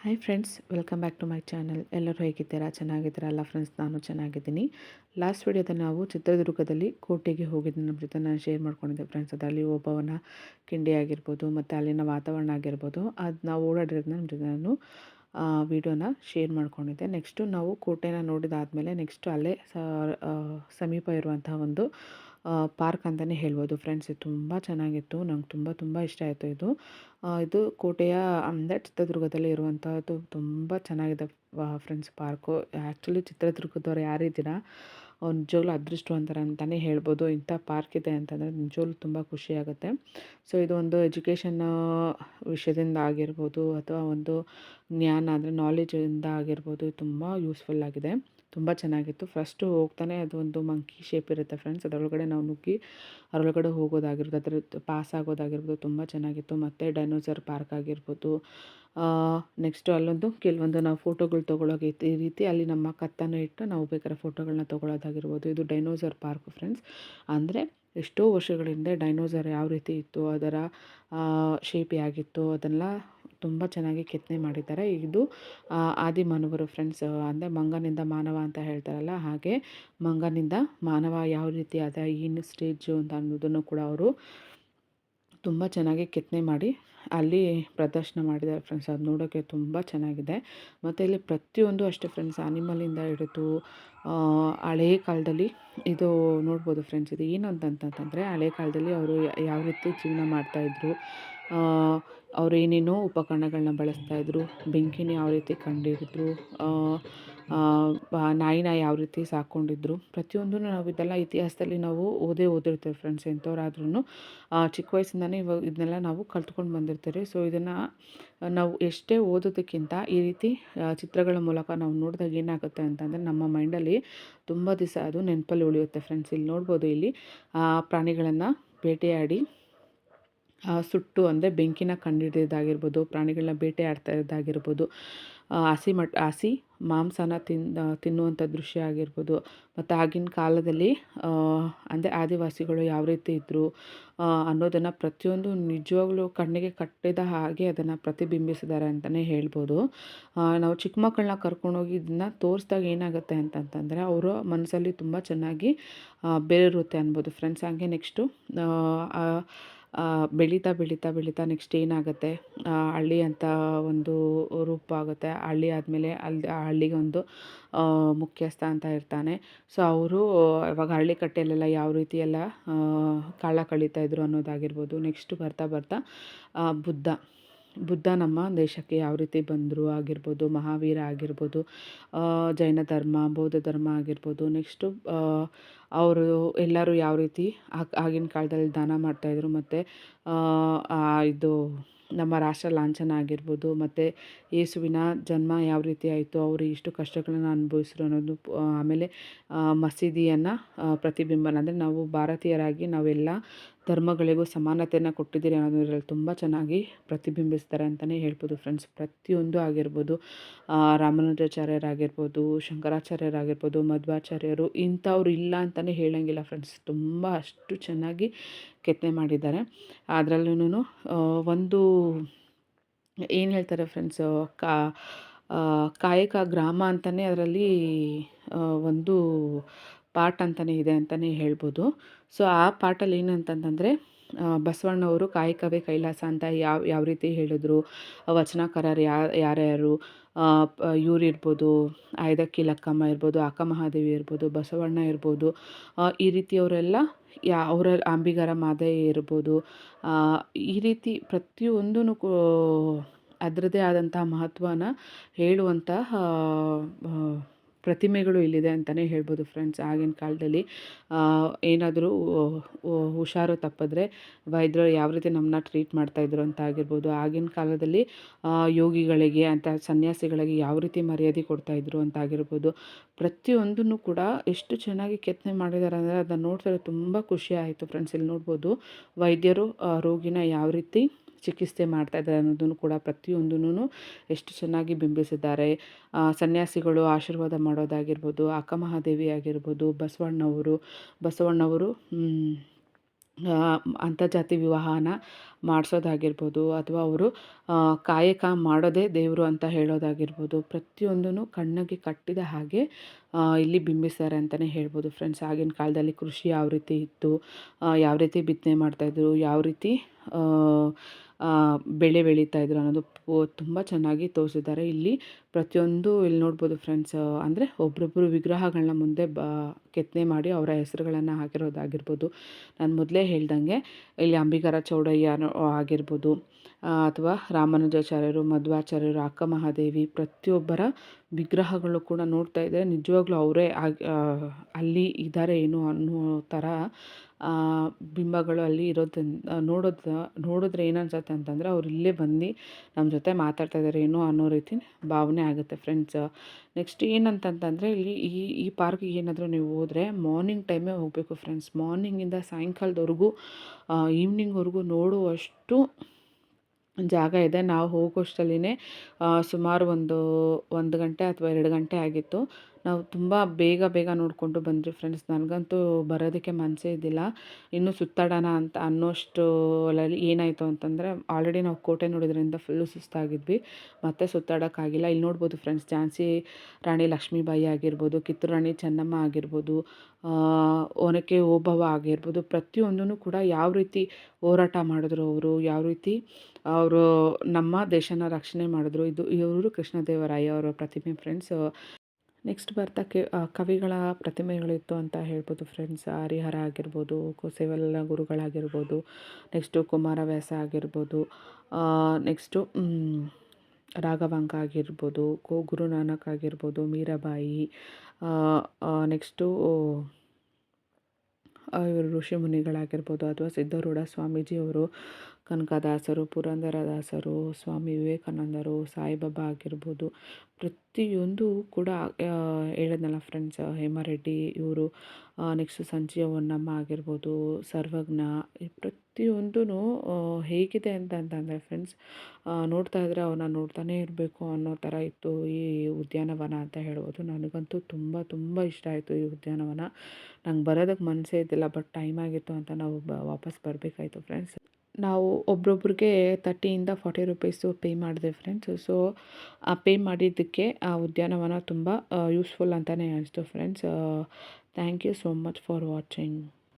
Hi friends welcome back to my channel ಎಲ್ಲರೂ ಹೇಗಿದ್ದೀರಾ? ಚೆನ್ನಾಗಿದ್ದೀರಾ? ಅಲ್ಲ ಫ್ರೆಂಡ್ಸ್ ನಾನು ಚೆನ್ನಾಗಿದ್ದೀನಿ. ಲಾಸ್ಟ್ ವಿಡಿಯೋದಲ್ಲಿ ನಾವು ಚಿತ್ರದುರ್ಗದಲ್ಲಿ ಕೋಟೆಗೆ ಹೋಗಿದ್ದು. ನಮ್ಮ ಜೊತೆ ನಾನು ಶೇರ್ ಮಾಡ್ಕೊಂಡಿದ್ದೆ ಫ್ರೆಂಡ್ಸ್ ಅದರಲ್ಲಿ ಒಬ್ಬವನ ಕಿಂಡಿ ಆಗಿರ್ಬೋದು, ಮತ್ತು ಅಲ್ಲಿನ ವಾತಾವರಣ ಆಗಿರ್ಬೋದು. ಅದು ನಾವು ಓಡಾಡಿರೋದನ್ನ ನಮ್ಮ ಜೊತೆ ನಾನು ವಿಡಿಯೋನ ಶೇರ್ ಮಾಡ್ಕೊಂಡಿದ್ದೆ. ನೆಕ್ಸ್ಟು ನಾವು ಕೋಟೆನ ನೋಡಿದಾದಮೇಲೆ ನೆಕ್ಸ್ಟು ಅಲ್ಲೇ ಸಮೀಪ ಇರುವಂತಹ ಒಂದು ಪಾರ್ಕ್ ಅಂತಲೇ ಹೇಳ್ಬೋದು ಫ್ರೆಂಡ್ಸ್. ಇದು ತುಂಬ ಚೆನ್ನಾಗಿತ್ತು. ನಂಗೆ ತುಂಬ ತುಂಬ ಇಷ್ಟ ಆಯಿತು ಇದು. ಇದು ಕೋಟೆಯ ಅಂದರೆ ಚಿತ್ರದುರ್ಗದಲ್ಲಿ ಇರುವಂಥದ್ದು ತುಂಬ ಚೆನ್ನಾಗಿದೆ ಫ್ರೆಂಡ್ಸ್ ಪಾರ್ಕು. ಆ್ಯಕ್ಚುಲಿ ಚಿತ್ರದುರ್ಗದವ್ರು ಯಾರಿದ್ದೀರಾ ನಿಜವಾಗ್ಲೂ ಅದೃಷ್ಟವಂತರ ಅಂತಲೇ ಹೇಳ್ಬೋದು. ಇಂಥ ಪಾರ್ಕ್ ಇದೆ ಅಂತಂದರೆ ನಿಜವಾಗ್ಲೂ ತುಂಬ ಖುಷಿಯಾಗುತ್ತೆ ಸೊ, ಇದು ಒಂದು ಎಜುಕೇಷನ್ ವಿಷಯದಿಂದ ಆಗಿರ್ಬೋದು ಅಥವಾ ಒಂದು ಜ್ಞಾನ ಅಂದರೆ ನಾಲೆಜಿಂದ ಆಗಿರ್ಬೋದು ತುಂಬ ಯೂಸ್ಫುಲ್ ಆಗಿದೆ. ತುಂಬ ಚೆನ್ನಾಗಿತ್ತು. ಫಸ್ಟು ಹೋಗ್ತಾನೆ ಅದು ಒಂದು ಮಂಕಿ ಶೇಪ್ ಇರುತ್ತೆ ಫ್ರೆಂಡ್ಸ್ ಅದರೊಳಗಡೆ ನಾವು ನುಗ್ಗಿ ಅದರೊಳಗಡೆ ಹೋಗೋದಾಗಿರ್ಬೋದು, ಅದ್ರ ಪಾಸ್ ಆಗೋದಾಗಿರ್ಬೋದು ತುಂಬ ಚೆನ್ನಾಗಿತ್ತು. ಮತ್ತು ಡೈನೋಸರ್ ಪಾರ್ಕ್ ಆಗಿರ್ಬೋದು. ನೆಕ್ಸ್ಟು ಅಲ್ಲೊಂದು, ಕೆಲವೊಂದು ನಾವು ಫೋಟೋಗಳು ತೊಗೊಳೋಕೆ ಈ ರೀತಿ ಅಲ್ಲಿ ನಮ್ಮ ಕತ್ತನ್ನು ಇಟ್ಟು ನಾವು ಬೇಕಾದ್ರೆ ಫೋಟೋಗಳನ್ನ ತೊಗೊಳೋದಾಗಿರ್ಬೋದು ಇದು ಡೈನೋಸರ್ ಪಾರ್ಕ್ ಫ್ರೆಂಡ್ಸ್ ಅಂದರೆ ಎಷ್ಟೋ ವರ್ಷಗಳಿಂದ ಡೈನೋಸರ್ ಯಾವ ರೀತಿ ಇತ್ತು, ಅದರ ಶೇಪ್ ಹೇಗಿತ್ತು ಅದನ್ನೆಲ್ಲ ತುಂಬ ಚೆನ್ನಾಗಿ ಕೆತ್ತನೆ ಮಾಡಿದ್ದಾರೆ. ಇದು ಆದಿಮಾನವರು ಫ್ರೆಂಡ್ಸ್ ಅಂದರೆ ಮಂಗನಿಂದ ಮಾನವ ಅಂತ ಹೇಳ್ತಾರಲ್ಲ, ಹಾಗೆ ಮಂಗನಿಂದ ಮಾನವ ಯಾವ ರೀತಿಯಾದ ಏನು ಸ್ಟೇಜು ಅಂತ ಅನ್ನೋದನ್ನು ಕೂಡ ಅವರು ತುಂಬ ಚೆನ್ನಾಗಿ ಕೆತ್ತನೆ ಮಾಡಿ ಅಲ್ಲಿ ಪ್ರದರ್ಶನ ಮಾಡಿದ್ದಾರೆ ಫ್ರೆಂಡ್ಸ್ ಅದು ನೋಡೋಕ್ಕೆ ತುಂಬ ಚೆನ್ನಾಗಿದೆ. ಮತ್ತು ಇಲ್ಲಿ ಪ್ರತಿಯೊಂದು ಅಷ್ಟೇ ಫ್ರೆಂಡ್ಸ್ ಆನಿಮಲಿಂದ ಹಿಡಿದು ಹಳೆ ಕಾಲದಲ್ಲಿ ಇದು ನೋಡ್ಬೋದು ಫ್ರೆಂಡ್ಸ್ ಇದು ಏನು ಅಂತಂತಂದರೆ ಹಳೆ ಕಾಲದಲ್ಲಿ ಅವರು ಯಾವ ರೀತಿ ಜೀವನ ಮಾಡ್ತಾಯಿದ್ರು ಅವ್ರು ಏನೇನೋ ಉಪಕರಣಗಳನ್ನ ಬಳಸ್ತಾಯಿದ್ರು ಬೆಂಕಿನ ಯಾವ ರೀತಿ ಕಂಡುಹಿಡಿದ್ರು ನಾಯಿನ ಯಾವ ರೀತಿ ಸಾಕೊಂಡಿದ್ರು. ಪ್ರತಿಯೊಂದೂ ನಾವು ಇದೆಲ್ಲ ಇತಿಹಾಸದಲ್ಲಿ ನಾವು ಓದೇ ಓದಿರ್ತೇವೆ ಫ್ರೆಂಡ್ಸ್ ಎಂಥವ್ರಾದ್ರೂ ಚಿಕ್ಕ ವಯಸ್ಸಿಂದನೇ ಇವಾಗ ಇದನ್ನೆಲ್ಲ ನಾವು ಕಲ್ತ್ಕೊಂಡು ಬಂದಿರ್ತೇವೆ ಸೊ ಇದನ್ನು ನಾವು ಎಷ್ಟೇ ಓದೋದಕ್ಕಿಂತ ಈ ರೀತಿ ಚಿತ್ರಗಳ ಮೂಲಕ ನಾವು ನೋಡಿದಾಗ ಏನಾಗುತ್ತೆ ಅಂತಂದರೆ ನಮ್ಮ ಮೈಂಡಲ್ಲಿ ತುಂಬ ದಿವಸ ಅದು ನೆನಪಲ್ಲಿ ಉಳಿಯುತ್ತೆ ಫ್ರೆಂಡ್ಸ್ ಇಲ್ಲಿ ನೋಡ್ಬೋದು ಇಲ್ಲಿ ಪ್ರಾಣಿಗಳನ್ನು ಬೇಟೆಯಾಡಿ ಸುಟ್ಟು ಅಂದರೆ ಬೆಂಕಿನ ಕಂಡಿಡಿಯೋದಾಗಿರ್ಬೋದು ಪ್ರಾಣಿಗಳನ್ನ ಬೇಟೆ ಇರೋದಾಗಿರ್ಬೋದು ಹಸಿ ಮಟ್, ಹಸಿ ಮಾಂಸನ ತಿಂದು ತಿನ್ನುವಂಥ ದೃಶ್ಯ ಆಗಿರ್ಬೋದು, ಮತ್ತು ಆಗಿನ ಕಾಲದಲ್ಲಿ ಅಂದರೆ ಆದಿವಾಸಿಗಳು ಯಾವ ರೀತಿ ಇದ್ದರು ಅನ್ನೋದನ್ನು ಪ್ರತಿಯೊಂದು ನಿಜವಾಗ್ಲೂ ಕಣ್ಣಿಗೆ ಕಟ್ಟಿದ ಹಾಗೆ ಅದನ್ನು ಪ್ರತಿಬಿಂಬಿಸಿದ್ದಾರೆ ಅಂತಲೇ ಹೇಳ್ಬೋದು. ನಾವು ಚಿಕ್ಕ ಮಕ್ಕಳನ್ನ ಕರ್ಕೊಂಡೋಗಿ ಇದನ್ನು ತೋರಿಸ್ದಾಗ ಏನಾಗುತ್ತೆ ಅಂತಂತಂದರೆ ಅವರು ಮನಸ್ಸಲ್ಲಿ ತುಂಬ ಚೆನ್ನಾಗಿ ಬೇರೂರುತ್ತೆ ಅನ್ಬೋದು. ಫ್ರೆಂಡ್ಸ್ ಹಾಗೆ ನೆಕ್ಸ್ಟು ಬೆಳೀತಾ ಬೆಳೀತಾ ಬೆಳೀತಾ ನೆಕ್ಸ್ಟ್ ಏನಾಗುತ್ತೆ? ಹಳ್ಳಿ ಅಂತ ಒಂದು ರೂಪ ಆಗುತ್ತೆ. ಹಳ್ಳಿ ಆದಮೇಲೆ ಅಲ್ಲಿ ಆ ಹಳ್ಳಿಗೆ ಒಂದು ಮುಖ್ಯಸ್ಥ ಅಂತ ಇರ್ತಾನೆ. ಸೊ ಅವರು, ಇವಾಗ ಹಳ್ಳಿ ಕಟ್ಟೆಯಲ್ಲೆಲ್ಲ ಯಾವ ರೀತಿ ಎಲ್ಲ ಕಾಲ ಕಳೀತಾ ಇದ್ರು ಅನ್ನೋದಾಗಿರ್ಬೋದು. ನೆಕ್ಸ್ಟ್ ಬರ್ತಾ ಬರ್ತಾ ಬುದ್ಧ. ಬುದ್ಧ ನಮ್ಮ ದೇಶಕ್ಕೆ ಯಾವ ರೀತಿ ಬಂದರು ಆಗಿರ್ಬೋದು, ಮಹಾವೀರ ಆಗಿರ್ಬೋದು ಜೈನ ಧರ್ಮ, ಬೌದ್ಧ ಧರ್ಮ ಆಗಿರ್ಬೋದು ನೆಕ್ಸ್ಟು ಅವರು ಎಲ್ಲರೂ ಯಾವ ರೀತಿ ಆಗಿನ ಕಾಲದಲ್ಲಿ ದಾನ ಮಾಡ್ತಾಯಿದ್ರು ಮತ್ತು ಇದು ನಮ್ಮ ರಾಷ್ಟ್ರ ಲಾಂಛನ ಆಗಿರ್ಬೋದು, ಮತ್ತು ಯೇಸುವಿನ ಜನ್ಮ ಯಾವ ರೀತಿ ಆಯಿತು, ಅವರು ಇಷ್ಟು ಕಷ್ಟಗಳನ್ನು ಅನುಭವಿಸಿದ್ರು ಅನ್ನೋದು ಆಮೇಲೆ ಮಸೀದಿಯನ್ನು ಪ್ರತಿಬಿಂಬನ, ಅಂದರೆ ನಾವು ಭಾರತೀಯರಾಗಿ ನಾವೆಲ್ಲ ಧರ್ಮಗಳಿಗೂ ಸಮಾನತೆಯನ್ನು ಕೊಟ್ಟಿದ್ದೀರಿ ಅನ್ನೋದು ಇದರಲ್ಲಿ ತುಂಬ ಚೆನ್ನಾಗಿ ಪ್ರತಿಬಿಂಬಿಸ್ತಾರೆ ಅಂತಲೇ ಹೇಳ್ಬೋದು ಫ್ರೆಂಡ್ಸ್ ಪ್ರತಿಯೊಂದು ಆಗಿರ್ಬೋದು ರಾಮಾನುಜಾಚಾರ್ಯರಾಗಿರ್ಬೋದು, ಶಂಕರಾಚಾರ್ಯರಾಗಿರ್ಬೋದು, ಮಧ್ವಾಚಾರ್ಯರು ಇಂಥವ್ರು ಇಲ್ಲ ಅಂತಲೇ ಹೇಳೋಂಗಿಲ್ಲ ಫ್ರೆಂಡ್ಸ್ ತುಂಬ ಅಷ್ಟು ಚೆನ್ನಾಗಿ ಕೆತ್ತನೆ ಮಾಡಿದ್ದಾರೆ. ಅದರಲ್ಲೂ ಒಂದು ಏನು ಹೇಳ್ತಾರೆ ಫ್ರೆಂಡ್ಸು ಕಾ ಕಾಯಕ ಗ್ರಾಮ ಅಂತಲೇ ಅದರಲ್ಲಿ ಒಂದು ಪಾಠ ಅಂತಲೇ ಇದೆ ಅಂತಲೇ ಹೇಳ್ಬೋದು. ಸೊ ಆ ಪಾಟಲ್ಲಿ ಏನಂತಂತಂದರೆ ಬಸವಣ್ಣವರು ಕಾಯಕವೇ ಕೈಲಾಸ ಅಂತ ಯಾವ ಯಾವ ರೀತಿ ಹೇಳಿದ್ರು, ವಚನಕಾರರು ಯಾರ್ಯಾರು ಇವ್ರು ಇರ್ಬೋದು, ಆಯ್ದಕ್ಕಿ ಲಕ್ಕಮ್ಮ ಇರ್ಬೋದು, ಅಕ್ಕ ಮಹಾದೇವಿ ಇರ್ಬೋದು, ಬಸವಣ್ಣ ಇರ್ಬೋದು ಈ ರೀತಿಯವರೆಲ್ಲ ಯಾ, ಅವರ ಅಂಬಿಗರ ಮಾದಯ್ಯ ಇರ್ಬೋದು ಈ ರೀತಿ ಪ್ರತಿಯೊಂದೂ ಕೂ, ಅದರದ್ದೇ ಆದಂತಹ ಮಹತ್ವನ ಹೇಳುವಂತಹ ಪ್ರತಿಮೆಗಳು ಇಲ್ಲಿದೆ ಅಂತಲೇ ಹೇಳ್ಬೋದು ಫ್ರೆಂಡ್ಸ್ ಆಗಿನ ಕಾಲದಲ್ಲಿ. ಏನಾದರೂ ಹುಷಾರು ತಪ್ಪಿದ್ರೆ ವೈದ್ಯರು ಯಾವ ರೀತಿ ನಮ್ಮನ್ನ ಟ್ರೀಟ್ ಮಾಡ್ತಾಯಿದ್ರು ಅಂತ ಆಗಿರ್ಬೋದು. ಆಗಿನ ಕಾಲದಲ್ಲಿ ಯೋಗಿಗಳಿಗೆ ಅಂತ ಸನ್ಯಾಸಿಗಳಿಗೆ ಯಾವ ರೀತಿ ಮರ್ಯಾದೆ ಕೊಡ್ತಾಯಿದ್ರು ಅಂತ ಆಗಿರ್ಬೋದು. ಪ್ರತಿಯೊಂದನ್ನು ಕೂಡ ಎಷ್ಟು ಚೆನ್ನಾಗಿ ಕೆತ್ತನೆ ಮಾಡಿದ್ದಾರೆ ಅಂದರೆ ಅದನ್ನು ನೋಡ್ತಾರೆ, ತುಂಬ ಖುಷಿ ಆಯಿತು ಫ್ರೆಂಡ್ಸ್ ಇಲ್ಲಿ ನೋಡ್ಬೋದು. ವೈದ್ಯರು ರೋಗಿನ ಯಾವ ರೀತಿ ಚಿಕಿತ್ಸೆ ಮಾಡ್ತಾಯಿದ್ದಾರೆ ಅನ್ನೋದನ್ನು ಕೂಡ ಪ್ರತಿಯೊಂದೂ ಎಷ್ಟು ಚೆನ್ನಾಗಿ ಬಿಂಬಿಸಿದ್ದಾರೆ. ಸನ್ಯಾಸಿಗಳು ಆಶೀರ್ವಾದ ಮಾಡೋದಾಗಿರ್ಬೋದು ಅಕ್ಕಮಹಾದೇವಿ ಆಗಿರ್ಬೋದು ಬಸವಣ್ಣವರು ಬಸವಣ್ಣವರು ಅಂತರ್ಜಾತಿ ವಿವಾಹನ ಮಾಡಿಸೋದಾಗಿರ್ಬೋದು ಅಥವಾ ಅವರು ಕಾಯಕ ಮಾಡೋದೇ ದೇವರು ಅಂತ ಹೇಳೋದಾಗಿರ್ಬೋದು ಪ್ರತಿಯೊಂದೂ ಕಣ್ಣಿಗೆ ಕಟ್ಟಿದ ಹಾಗೆ ಇಲ್ಲಿ ಬಿಂಬಿಸ್ತಾರೆ ಅಂತಲೇ ಹೇಳ್ಬೋದು. ಫ್ರೆಂಡ್ಸ್, ಆಗಿನ ಕಾಲದಲ್ಲಿ ಕೃಷಿ ಯಾವ ರೀತಿ ಇತ್ತು ಯಾವ ರೀತಿ ಬಿತ್ತನೆ ಮಾಡ್ತಾಯಿದ್ರು ಯಾವ ರೀತಿ ಬೆಳೆ ಬೆಳೀತಾ ಇದ್ರು ಅನ್ನೋದು ತುಂಬ ಚೆನ್ನಾಗಿ ತೋರಿಸಿದ್ದಾರೆ. ಇಲ್ಲಿ ಪ್ರತಿಯೊಂದು ಇಲ್ಲಿ ನೋಡ್ಬೋದು ಫ್ರೆಂಡ್ಸ್ ಅಂದರೆ ಒಬ್ರೊಬ್ಬರು ವಿಗ್ರಹಗಳನ್ನ ಮುಂದೆ ಬ, ಕೆತ್ತನೆ ಮಾಡಿ ಅವರ ಹೆಸರುಗಳನ್ನು ಹಾಕಿರೋದಾಗಿರ್ಬೋದು. ನಾನು ಮೊದಲೇ ಹೇಳ್ದಂಗೆ, ಇಲ್ಲಿ ಅಂಬಿಗರ ಚೌಡಯ್ಯ ಆಗಿರ್ಬೋದು. ಅಥವಾ ರಾಮಾನುಜಾಚಾರ್ಯರು, ಮಧ್ವಾಚಾರ್ಯರು ಅಕ್ಕ ಮಹಾದೇವಿ ಪ್ರತಿಯೊಬ್ಬರ ವಿಗ್ರಹಗಳು ಕೂಡ ನೋಡ್ತಾ ಇದ್ದರೆ. ನಿಜವಾಗ್ಲೂ ಅವರೇ ಅಲ್ಲಿ ಇದ್ದಾರೆ ಏನು ಅನ್ನೋ ಥರ ಬಿಂಬಗಳು ಅಲ್ಲಿ ಇರೋದನ್ನ ನೋಡೋದು, ನೋಡಿದ್ರೆ ಏನು ಅನ್ಸುತ್ತೆ ಅಂತಂದರೆ ಅವ್ರು ಇಲ್ಲೇ ಬಂದು ನಮ್ಮ ಜೊತೆ ಮಾತಾಡ್ತಾ ಇದ್ದಾರೆ ಏನೋ ಅನ್ನೋ ರೀತಿ ಭಾವನೆ ಆಗುತ್ತೆ ಫ್ರೆಂಡ್ಸ್ ನೆಕ್ಸ್ಟ್ ಏನಂತಂತಂದರೆ ಇಲ್ಲಿ ಈ ಈ ಪಾರ್ಕಿಗೆ ಏನಾದರೂ ನೀವು ಹೋದರೆ ಮಾರ್ನಿಂಗ್ ಟೈಮೇ ಹೋಗಬೇಕು ಫ್ರೆಂಡ್ಸ್ ಮಾರ್ನಿಂಗಿಂದ ಸಾಯಂಕಾಲದವರೆಗೂ ಈವ್ನಿಂಗ್ವರೆಗೂ ನೋಡುವಷ್ಟು ಜಾಗ ಇದೆ. ನಾವು ಹೋಗೋಷ್ಟರಲ್ಲಿನೇ ಸುಮಾರು ಒಂದು ಒಂದು ಗಂಟೆ ಅಥವಾ ಎರಡು ಗಂಟೆ ಆಗಿತ್ತು. ನಾವು ತುಂಬ ಬೇಗ ಬೇಗ ನೋಡಿಕೊಂಡು ಬಂದ್ವಿ ಫ್ರೆಂಡ್ಸ್ ನನಗಂತೂ ಬರೋದಕ್ಕೆ ಮನಸ್ಸೇ ಇದ್ದಿಲ್ಲ. ಇನ್ನೂ ಸುತ್ತಾಡೋಣ ಅಂತ ಅನ್ನೋಷ್ಟರಲ್ಲಿ ಏನಾಯಿತು ಅಂತಂದರೆ ಆಲ್ರೆಡಿ ನಾವು ಕೋಟೆ ನೋಡೋದ್ರಿಂದ ಫುಲ್ಲು ಸುಸ್ತಾಗಿದ್ವಿ. ಮತ್ತೆ ಸುತ್ತಾಡೋಕ್ಕಾಗಿಲ್ಲ. ಇಲ್ಲಿ ನೋಡ್ಬೋದು ಫ್ರೆಂಡ್ಸ್ ಝಾನ್ಸಿ ರಾಣಿ ಲಕ್ಷ್ಮೀಬಾಯಿ ಆಗಿರ್ಬೋದು, ಕಿತ್ತೂರು ರಾಣಿ ಚೆನ್ನಮ್ಮ ಆಗಿರ್ಬೋದು ಒನಕೆ ಓಬವ್ವ ಆಗಿರ್ಬೋದು ಪ್ರತಿಯೊಂದೂ ಕೂಡ ಯಾವ ರೀತಿ ಹೋರಾಟ ಮಾಡಿದ್ರು ಅವರು, ಯಾವ ರೀತಿ ಅವರು ನಮ್ಮ ದೇಶನ ರಕ್ಷಣೆ ಮಾಡಿದ್ರು, ಇದು ಇವರು ಕೃಷ್ಣದೇವರಾಯ ಅವರ ಪ್ರತಿಮೆ ಫ್ರೆಂಡ್ಸ್ ನೆಕ್ಸ್ಟ್ ಬರ್ತಾ ಕೆ ಕವಿಗಳ ಪ್ರತಿಮೆಗಳಿತ್ತು ಅಂತ ಹೇಳ್ಬೋದು ಫ್ರೆಂಡ್ಸ್ ಹರಿಹರ ಆಗಿರ್ಬೋದು ಕುಸೇವಲ ಗುರುಗಳಾಗಿರ್ಬೋದು ನೆಕ್ಸ್ಟು ಕುಮಾರವ್ಯಾಸ ಆಗಿರ್ಬೋದು ನೆಕ್ಸ್ಟು ರಾಘವಾಂಕ ಆಗಿರ್ಬೋದು ಕೋ ಗುರುನಾನಕ್ ಆಗಿರ್ಬೋದು, ಮೀರಾಬಾಯಿ ನೆಕ್ಸ್ಟು ಇವರು ಋಷಿ ಮುನಿಗಳಾಗಿರ್ಬೋದು, ಅಥವಾ ಸಿದ್ಧರೂಢ ಸ್ವಾಮೀಜಿಯವರು ಕನಕದಾಸರು, ಪುರಂದರದಾಸರು, ಸ್ವಾಮಿ ವಿವೇಕಾನಂದರು, ಸಾಯಿಬಾಬಾ ಆಗಿರ್ಬೋದು. ಪ್ರತಿಯೊಂದು ಕೂಡ ಹೇಳಿದ್ನಲ್ಲ ಫ್ರೆಂಡ್ಸ್ ಹೇಮರೆಡ್ಡಿ ಇವರು ನೆಕ್ಸ್ಟ್ ಸಂಜೀವ ಹೊನ್ನಮ್ಮ ಆಗಿರ್ಬೋದು, ಸರ್ವಜ್ಞ ಪ್ರತಿಯೊಂದೂ ಹೇಗಿದೆ ಅಂತ ಅಂತಂದರೆ ಫ್ರೆಂಡ್ಸ್ ನೋಡ್ತಾ ಇದ್ದರೆ ಅವನ್ನ ನೋಡ್ತಾನೆ ಇರಬೇಕು ಅನ್ನೋ ಥರ ಇತ್ತು ಈ ಉದ್ಯಾನವನ ಅಂತ ಹೇಳ್ಬೋದು. ನನಗಂತೂ ತುಂಬ ತುಂಬ ಇಷ್ಟ ಆಯಿತು ಈ ಉದ್ಯಾನವನ. ನಂಗೆ ಬರೋದಕ್ಕೆ ಮನಸ್ಸೇ ಇದ್ದಿಲ್ಲ ಬಟ್ ಟೈಮ್ ಆಗಿತ್ತು ಅಂತ ನಾವು ವಾಪಸ್ ಬರಬೇಕಾಯ್ತು ಫ್ರೆಂಡ್ಸ್ ನಾವು ಒಬ್ರೊಬ್ರಿಗೆ ತರ್ಟಿಯಿಂದ ಫಾರ್ಟಿ ರುಪೀಸು ಪೇ ಮಾಡಿದೆ ಫ್ರೆಂಡ್ಸ್ ಸೊ ಆ ಪೇ ಮಾಡಿದ್ದಕ್ಕೆ ಆ ಉದ್ಯಾನವನ ತುಂಬ ಯೂಸ್ಫುಲ್ ಅಂತಲೇ ಅನಿಸ್ತು friends thank you so much for watching